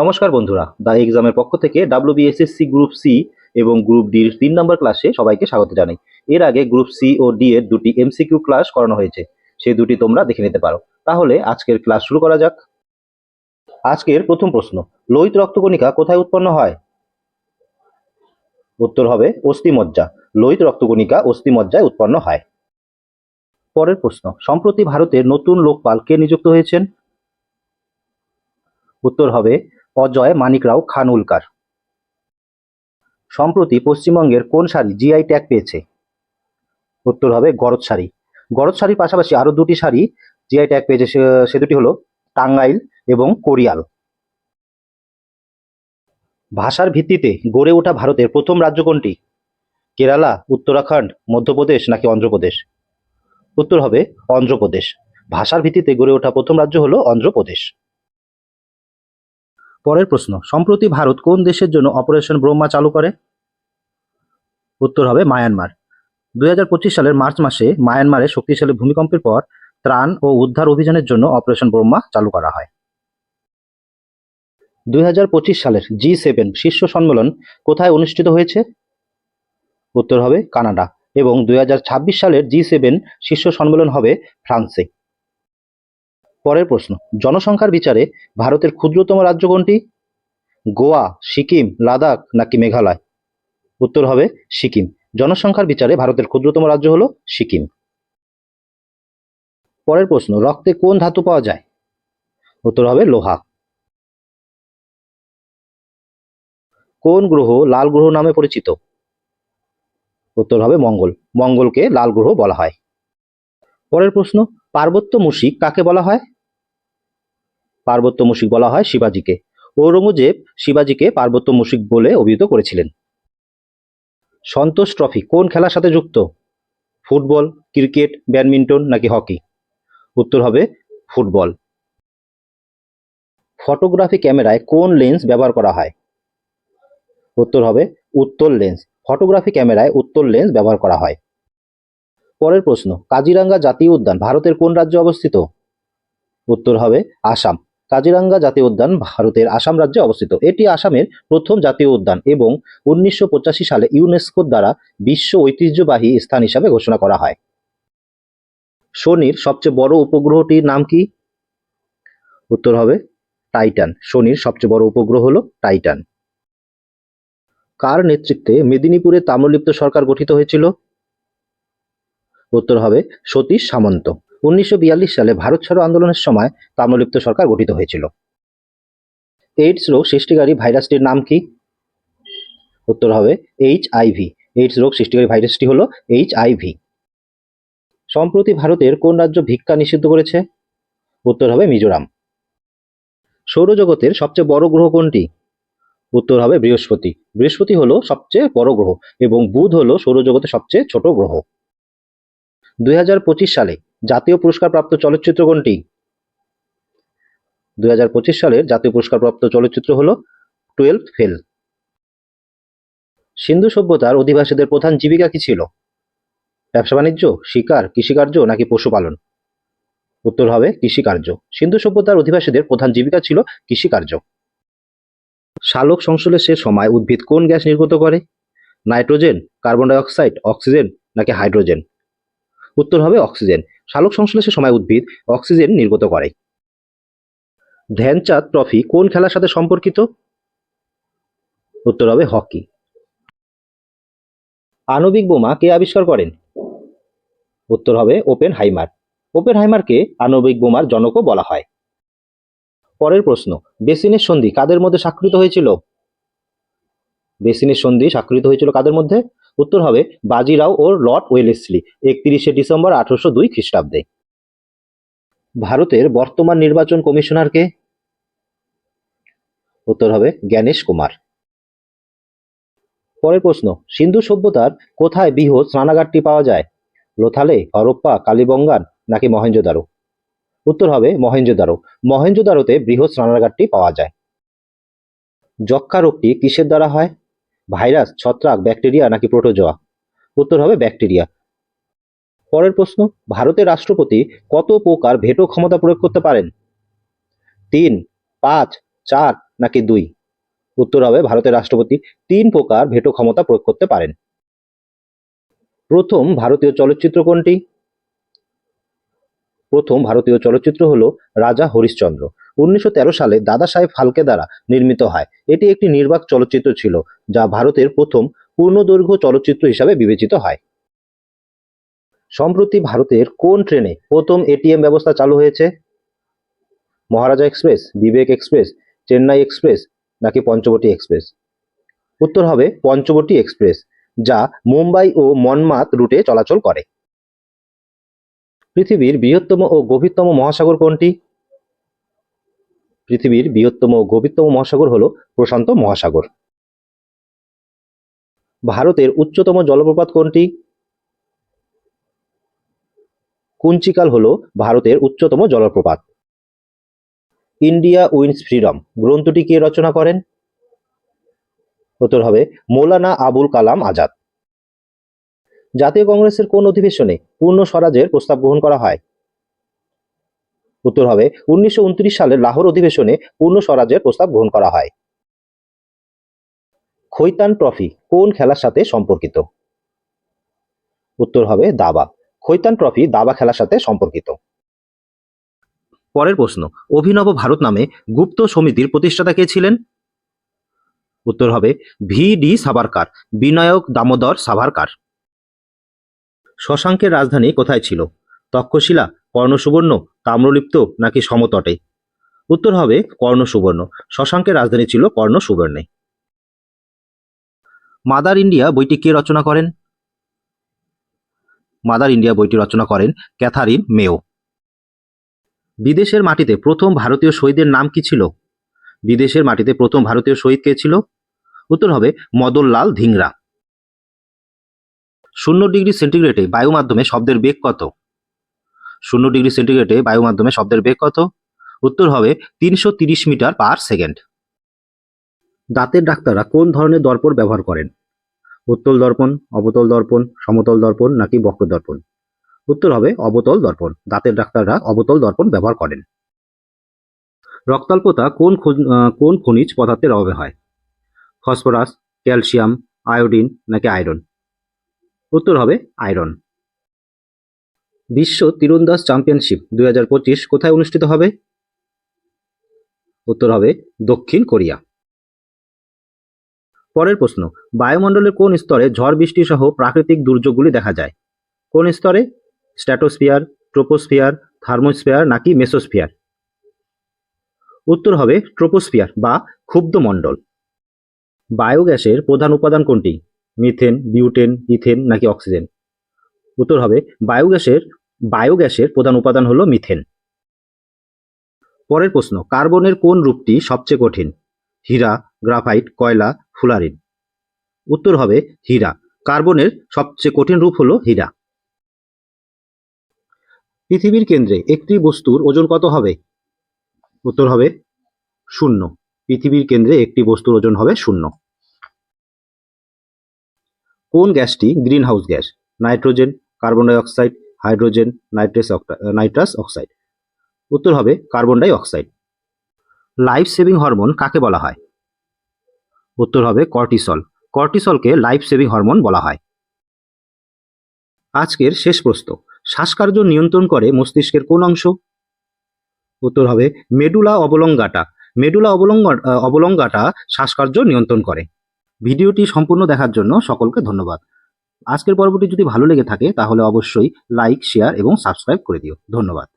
নমস্কার বন্ধুরা, দ্য এক্সামের পক্ষ থেকে ডাব্লিউবিএসএসসি গ্রুপ সি এবং গ্রুপ ডির তিন নম্বর ক্লাসে সবাইকে স্বাগত জানাই। এর আগে গ্রুপ সি ও ডি এর দুটি এমসিকিউ ক্লাস করানো হয়েছে সেই দুটি তোমরা দেখে নিতে পারো। তাহলে আজকের ক্লাস শুরু করা যাক। আজকের প্রথম প্রশ্ন, লোহিত রক্তকণিকা কোথায় উৎপন্ন হয়? উত্তর হবে অস্থিমজ্জা, লোহিত রক্তকণিকা অস্থিমজ্জায় উৎপন্ন হয়। পরের প্রশ্ন, সম্প্রতি ভারতের নতুন লোকপাল কে নিযুক্ত হয়েছেন? উত্তর হবে অজয় মানিকরাও খানউলকার সম্প্রতি পশ্চিমবঙ্গের কোন শাড়ি জিআই ট্যাগ পেয়েছে? উত্তর হবে গরদ শাড়ি। গরদ শাড়ির পাশাপাশি আরও দুটি শাড়ি জিআই ট্যাগ পেয়েছে সে দুটি হলো টাঙ্গাইল এবং কোরিয়াল। ভাষার ভিত্তিতে গড়ে ওঠা ভারতের প্রথম রাজ্য কোনটি? কেরালা, উত্তরাখণ্ড, মধ্যপ্রদেশ নাকি অন্ধ্রপ্রদেশ? উত্তর হবে অন্ধ্রপ্রদেশ। ভাষার ভিত্তিতে গড়ে ওঠা প্রথম রাজ্য হলো অন্ধ্রপ্রদেশ। পরের প্রশ্ন, সম্প্রতি ভারত কোন দেশের জন্য অপারেশন ব্রহ্মা চালু করে? উত্তর হবে মায়ানমার। দুই হাজার পঁচিশ সালের মার্চ মাসে মায়ানমারে শক্তিশালী ভূমিকম্পের পর ত্রাণ ও উদ্ধার অভিযানের জন্য অপারেশন ব্রহ্মা চালু করা হয়। দুই হাজার পঁচিশ সালের জি সেভেন শীর্ষ সম্মেলন কোথায় অনুষ্ঠিত হয়েছে? উত্তর হবে কানাডা। এবং দুই হাজার ছাব্বিশ সালের জি সেভেন শীর্ষ সম্মেলন হবে ফ্রান্সে। পরের প্রশ্ন, জনসংখ্যার বিচারে ভারতের ক্ষুদ্রতম রাজ্য কোনটি? গোয়া, সিকিম, লাদাখ নাকি মেঘালয়? উত্তর হবে সিকিম। জনসংখ্যার বিচারে ভারতের ক্ষুদ্রতম রাজ্য হলো সিকিম। পরের প্রশ্ন, রক্তে কোন ধাতু পাওয়া যায়? উত্তর হবে লোহা। কোন গ্রহ লাল গ্রহ নামে পরিচিত? উত্তর হবে মঙ্গল। মঙ্গলকে লাল গ্রহ বলা হয়। পরের প্রশ্ন, পার্বত্য মুশিক কাকে বলা হয়? পার্বত্য মুশিক বলা হয় শিবাজিকে। ঔরঙ্গজেব শিবাজিকে পার্বত্য মুশিক বলে অভিহিত করেছিলেন। সন্তোষ ট্রফি কোন খেলার সাথে যুক্ত? ফুটবল, ক্রিকেট, ব্যাডমিন্টন নাকি হকি? উত্তর হবে ফুটবল। ফটোগ্রাফি ক্যামেরায় কোন লেন্স ব্যবহার করা হয়? উত্তর হবে উত্তল লেন্স। ফটোগ্রাফি ক্যামেরায় উত্তল লেন্স ব্যবহার করা হয়। পরের প্রশ্ন, কাজিরাঙ্গা জাতীয় উদ্যান ভারতের কোন রাজ্যে অবস্থিত? উত্তর হবে আসাম। কাজিরাঙ্গা জাতীয় উদ্যান ভারতের আসাম রাজ্যে অবস্থিত। এটি আসামের প্রথম জাতীয় উদ্যান এবং উনিশশো পঁচাশি সালে ইউনেস্কোর দ্বারা বিশ্ব ঐতিহ্যবাহী স্থান হিসাবে ঘোষণা করা হয়। শনির সবচেয়ে বড় উপগ্রহটির নাম কি? উত্তর হবে টাইটান। শনির সবচেয়ে বড় উপগ্রহ হলো টাইটান। কার নেতৃত্বে মেদিনীপুরে তাম্রলিপ্ত সরকার গঠিত হয়েছিল? উত্তর হবে সতীশ সামন্ত। উনিশশো বিয়াল্লিশ সালে ভারত ছাড়ো আন্দোলনের সময় তাম্রলিপ্ত সরকার গঠিত হয়েছিল। এইডস রোগ সৃষ্টিকারী ভাইরাসটির নাম কি? উত্তর হবে এইচ আইভি এইডস রোগ সৃষ্টিকারী ভাইরাসটি হলো এইচ আইভি সম্প্রতি ভারতের কোন রাজ্য ভিক্ষা নিষিদ্ধ করেছে? উত্তর হবে মিজোরাম। সৌরজগতের সবচেয়ে বড় গ্রহ কোনটি? উত্তর হবে বৃহস্পতি। বৃহস্পতি হলো সবচেয়ে বড় গ্রহ এবং বুধ হলো সৌরজগতের সবচেয়ে ছোট গ্রহ। দু হাজার পঁচিশ সালে জাতীয় পুরস্কারপ্রাপ্ত চলচ্চিত্র কোনটি? দুই হাজার পঁচিশ সালের জাতীয় পুরস্কারপ্রাপ্ত চলচ্চিত্র হল টুয়েলভ ফেল। সিন্ধু সভ্যতার অধিবাসীদের প্রধান জীবিকা কি ছিল? ব্যবসা বাণিজ্য, শিকার, কৃষিকার্য নাকি পশুপালন? উত্তর হবে কৃষিকার্য। সিন্ধু সভ্যতার অধিবাসীদের প্রধান জীবিকা ছিল কৃষিকার্য। সালোক সংশ্লেষের সময় উদ্ভিদ কোন গ্যাস নির্গত করে? Nitrogen, carbon dioxide oxygen নাকি হাইড্রোজেন? উত্তর হবে অক্সিজেন। সালোক সংশ্লেষের সময় উদ্ভিদ, অক্সিজেন নির্গত করে। ধ্যানচাঁদ ট্রফি কোন খেলার সাথে সম্পর্কিত? উত্তর হবে হকি। আণবিক বোমা কে আবিষ্কার করেন? উত্তর হবে ওপেন হাইমার ওপেন হাইমারকে আণবিক বোমার জনকও বলা হয়। পরের প্রশ্ন, বেসিনের সন্ধি কাদের মধ্যে স্বাক্ষরিত হয়েছিল? বেসিনের সন্ধি স্বাক্ষরিত হয়েছিল কাদের মধ্যে? উত্তর হবে বাজিরাও ও লর্ড ওয়েলেসলি, একত্রিশে ডিসেম্বর আঠারোশো দুই খ্রিস্টাব্দে। ভারতের বর্তমান নির্বাচন কমিশনারকে উত্তর হবে জ্ঞানেশ কুমার। পরের প্রশ্ন, সিন্ধু সভ্যতার কোথায় বৃহৎ স্নানাগারটি পাওয়া যায়? লোথালে হরপ্পা কালীবঙ্গান নাকি মহেঞ্জোদারো উত্তর হবে মহেঞ্জোদারো মহেঞ্জোদারোতে বৃহৎ স্নানাগারটি পাওয়া যায়। যক্ষা রোগটি কিসের দ্বারা হয়? ভাইরাস, ছত্রাক, ব্যাকটেরিয়া নাকি প্রোটোজোয়া? উত্তর হবে ব্যাকটেরিয়া। পরের প্রশ্ন, ভারতের রাষ্ট্রপতি কত প্রকার ভেটো ক্ষমতা প্রয়োগ করতে পারেন? তিন, পাঁচ, চার নাকি দুই? উত্তর হবে ভারতের রাষ্ট্রপতি তিন প্রকার ভেটো ক্ষমতা প্রয়োগ করতে পারেন। প্রথম ভারতীয় চলচ্চিত্র কোনটি? প্রথম ভারতীয় চলচ্চিত্র হলো রাজা হরিশ্চন্দ্র। উনিশশো তেরো সালে দাদা সাহেব ফালকে দ্বারা নির্মিত হয়। এটি একটি নির্বাক চলচ্চিত্র ছিল, যা ভারতের প্রথম পূর্ণদৈর্ঘ্য চলচ্চিত্র হিসাবে বিবেচিত হয়। সম্প্রতি ভারতের কোন ট্রেনে প্রথম এটিএম ব্যবস্থা চালু হয়েছে? Maharaja express, Vivek express, Chennai express, নাকি পঞ্চবটি এক্সপ্রেস? উত্তর হবে পঞ্চবটি এক্সপ্রেস, যা মুম্বাই ও মনমাত রুটে চলাচল করে। পৃথিবীর বৃহত্তম ও গভীরতম মহাসাগর কোনটি? পৃথিবীর বৃহত্তম ও গভীরতম মহাসাগর হল প্রশান্ত মহাসাগর। ভারতের উচ্চতম জলপ্রপাত কোনটি? কুঞ্চিকাল হল ভারতের উচ্চতম জলপ্রপাত। ইন্ডিয়া উইন্স ফ্রিডম গ্রন্থটি কে রচনা করেন? উত্তর হবে, মৌলানা আবুল কালাম আজাদ। জাতীয় কংগ্রেসের কোন অধিবেশনে পূর্ণ স্বরাজের প্রস্তাব গ্রহণ করা হয়? উত্তর হবে, উনিশশো সালের লাহোর অধিবেশনে পূর্ণ স্বরাজের প্রস্তাব গ্রহণ করা হয়। খৈতান ট্রফি কোন খেলার সাথে সম্পর্কিত? উত্তর হবে দাবা। খৈতান ট্রফি দাবা খেলার সাথে সম্পর্কিত। পরের প্রশ্ন, অভিনব ভারত নামে গুপ্ত সমিতির প্রতিষ্ঠাতা কে ছিলেন? উত্তর হবে ভি ডি সাভারকার, বিনায়ক দামোদর সাভারকার। শশাঙ্কের রাজধানী কোথায় ছিল? তক্ষশিলা কর্ণসুবর্ণ তাম্রলিপ্ত নাকি সমতটে? উত্তর হবে কর্ণসুবর্ণ। শশাঙ্কের রাজধানী ছিল কর্ণসুবর্ণে। মাদার ইন্ডিয়া বইটি কে রচনা করেন? মাদার ইন্ডিয়া বইটি রচনা করেন ক্যাথারিন মেও। বিদেশের মাটিতে প্রথম ভারতীয় শহীদের নাম কি ছিল? বিদেশের মাটিতে প্রথম ভারতীয় শহীদ কে ছিল? উত্তর হবে মদনলাল ধিংরা। শূন্য ডিগ্রি সেন্টিগ্রেডে বায়ু মাধ্যমে শব্দের বেগ কত? শূন্য ডিগ্রি সেন্টিগ্রেডে বায়ু মাধ্যমে শব্দের বেগ কত? উত্তর হবে তিনশো মিটার পার সেকেন্ড। দাঁতের ডাক্তাররা কোন ধরনের দর্পণ ব্যবহার করেন? উত্তল দর্পণ, অবতল দর্পণ, সমতল দর্পণ নাকি বক্র দর্পণ? উত্তর হবে অবতল দর্পণ, দাঁতের ডাক্তাররা অবতল দর্পণ ব্যবহার করেন। রক্তাল্পতা কোন কোন খনিজ পদার্থের অভাবে হয়? ফসফরাস, ক্যালসিয়াম, আয়োডিন নাকি আয়রন? উত্তর হবে আয়রন। বিশ্ব তীরন্দাজ চ্যাম্পিয়নশিপ দু হাজার পঁচিশ কোথায় অনুষ্ঠিত হবে? উত্তর হবে দক্ষিণ কোরিয়া। পরের প্রশ্ন, বায়ুমণ্ডলের কোন স্তরে ঝড় বৃষ্টি সহ প্রাকৃতিক দুর্যোগগুলি দেখা যায়? কোন স্তরে? স্ট্র্যাটোস্ফিয়ার ট্রোপোস্ফিয়ার, থার্মোস্ফিয়ার নাকি মেসোস্ফিয়ার? উত্তর হবে ট্রোপোস্ফিয়ার বা ক্ষুব্ধ মণ্ডল। বায়োগ্যাসের প্রধান উপাদান কোনটি? মিথেন, বিউটেন, ইথেন নাকি অক্সিজেন? উত্তর হবে বায়োগ্যাসের বায়োগ্যাসের প্রধান উপাদান হলো মিথেন। পরের প্রশ্ন, কার্বনের কোন রূপটি সবচেয়ে কঠিন? হীরা, গ্রাফাইট, কয়লা, ফুলারিন। উত্তর হবে হীরা। কার্বনের সবচেয়ে কঠিন রূপ হলো হীরা। পৃথিবীর কেন্দ্রে একটি বস্তুর ওজন কত হবে? উত্তর হবে শূন্য। পৃথিবীর কেন্দ্রে একটি বস্তুর ওজন হবে শূন্য। কোন গ্যাসটি greenhouse gas? Nitrogen, carbon dioxide hydrogen nitrous nitrous oxide. উত্তর হবে carbon dioxide. Life saving hormone কাকে বলা হয়? উত্তর হবে কর্টিসল। কর্টিসলকে লাইফ সেভিং হরমোন বলা হয়। আজকের শেষ প্রশ্ন, শ্বাসকার্য নিয়ন্ত্রণ করে মস্তিষ্কের কোন অংশ? উত্তর হবে মেডুলা অবলঙ্গাটা। মেডুলা অবলঙ্গ অবলঙ্গাটা শ্বাসকার্য নিয়ন্ত্রণ করে। ভিডিওটি সম্পূর্ণ দেখার জন্য সকলকে ধন্যবাদ। আজকের পর্বটি যদি ভালো লেগে থাকে, তাহলে অবশ্যই লাইক শেয়ার এবং সাবস্ক্রাইব করে দিও। ধন্যবাদ।